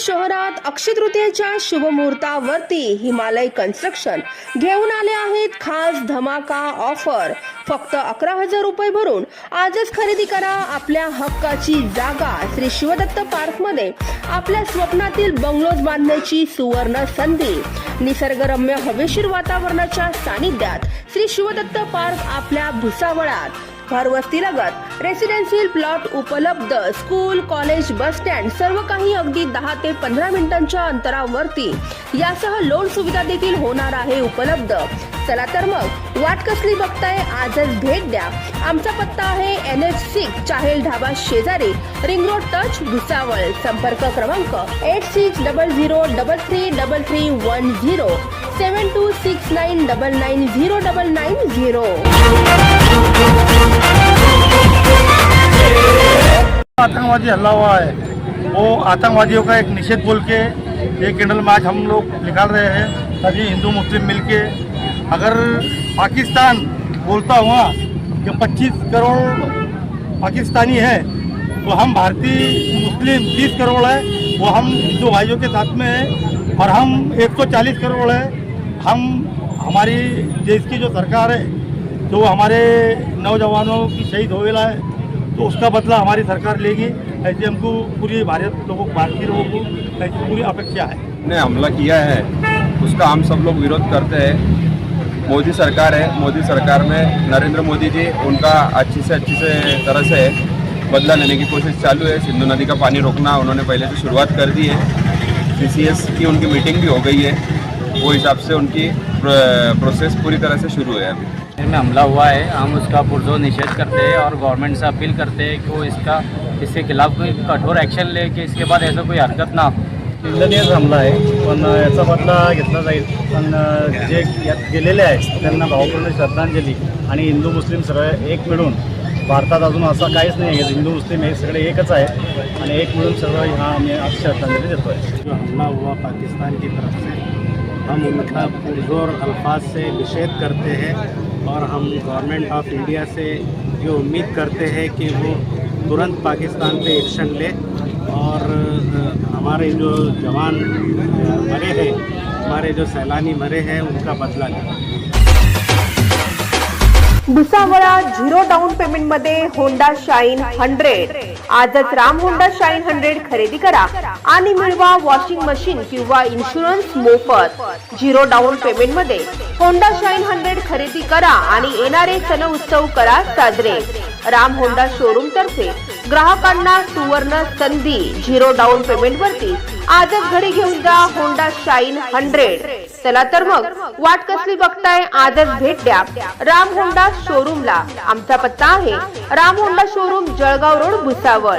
शहरात अक्षय तृतीयेच्या शुभमुहूर्तावरती हिमालय कन्स्ट्रक्शन घेऊन आले आहेत खास धमाका ऑफर फक्त अकरा हजार रुपये भरून आजच खरेदी करा आपल्या हक्काची जागा श्री शिवदत्त पार्कमध्ये आपल्या स्वप्नातील बंगलोज बांधण्याची सुवर्ण संधी. निसर्गरम्य हवेशीर वातावरणाच्या सानिध्यात श्री शिवदत्त पार्क आपल्या भुसावळात. घरवस्तीलगत रेसिडेन्शियल प्लॉट उपलब्ध. स्कूल कॉलेज बस स्टँड सर्व काही अगदी दहा ते पंधरा मिनिटांच्या अंतरावरती. यासह लोन सुविधा देखील होणार आहे उपलब्ध. चला तर मग वाट कसली बघताय आजच भेट द्या. आमचा पत्ता आहे N H six Chahel dhaba शेजारी. Ring road touch Bhusawal. संपर्क क्रमांक eight six double zero double three double three one zero seven two six nine double nine zero double nine zero आतंकवादी हल्ला हुआ है। वो आतंकवादियों का एक निषेध बोल के ये कैंडल मार्च हम लोग निकाल रहे हैं सभी हिंदू, मुस्लिम मिलके अगर पाकिस्तान बोलता हुआ कि 25 करोड़ पाकिस्तानी है तो हम भारतीय, मुस्लिम 30 करोड़ है, वो हम हिंदू भाइयों के साथ में है, और हम 140 करोड़ है हम, हमारी देश की जो सरकार है, जो हमारे नौजवानों की शहीद होवेला है तो उसका बदला हमारी सरकार लेगी। ऐसी हमको पूरी भारत लोगों भारतीय लोगों को ऐसी पूरी अपेक्षा है। ने हमला किया है, उसका हम सब लोग विरोध करते हैं। मोदी सरकार है, मोदी सरकार में नरेंद्र मोदी जी उनका अच्छी से अच्छी से तरह से बदला लेने की कोशिश चालू है। सिंधु नदी का पानी रोकना उन्होंने पहले से शुरुआत कर दी है। सी की उनकी मीटिंग भी हो गई है। वो हिसाब से उनकी प्र- प्रोसेस पूरी तरह से शुरू है अभी। में हमला हुआ है। हम उसका पुरजोर निषेध करते हैं और गवर्नमेंट से अपील करते हैं कि वो इसका इसके खिलाफ कोई कठोर ॲक्शन ले की इसके बाद ऐसा कोई हरकत ना हो। निंदनीय हमला आहे पण याचा बदला घेतला जाईल. पण जे यात गेलेले आहेत त्यांना भावपूर्ण श्रद्धांजली आणि हिंदू मुस्लिम सर्व एक मिळून भारतात अजून असं काहीच नाही आहे. हिंदू मुस्लिम हे सगळे एकच आहे आणि एक मिळून सर्व हा आम्ही श्रद्धांजली देतो आहे जो हमला हुआ पाकिस्तान की तरफ से हम उनका पुरजोर अल्फाज से निषेध करते हैं और हम गवर्नमेंट ऑफ इंडिया से ये उम्मीद करते हैं कि वो तुरंत पाकिस्तान पे एक्शन ले। और हमारे जो जवान मरे हैं हमारे जो सैलानी मरे हैं उनका बदला लें। भुसावळा झिरो डाऊन पेमेंटमध्ये होंडा शाईन हंड्रेड. आजच राम होंडा शाईन हंड्रेड खरेदी करा आणि मिळवा वॉशिंग मशीन किंवा इन्शुरन्स मोफत. झिरो डाऊन पेमेंटमध्ये होंडा शाईन हंड्रेड खरेदी करा आणि येणारे सण उत्सव करा साजरे. राम होंडा शोरूम तर्फे ग्राहकांना सुवर्ण संधी. झिरो डाऊन पेमेंट वरती आजच घरी घेऊन जा होंडा शाईन हंड्रेड. चला तर मग वाट कसली बघताय? आजच भेट द्या. राम होंडा शोरूमला आमचा पत्ता आहे Ram Honda showroom Jalgaon road Bhusawal.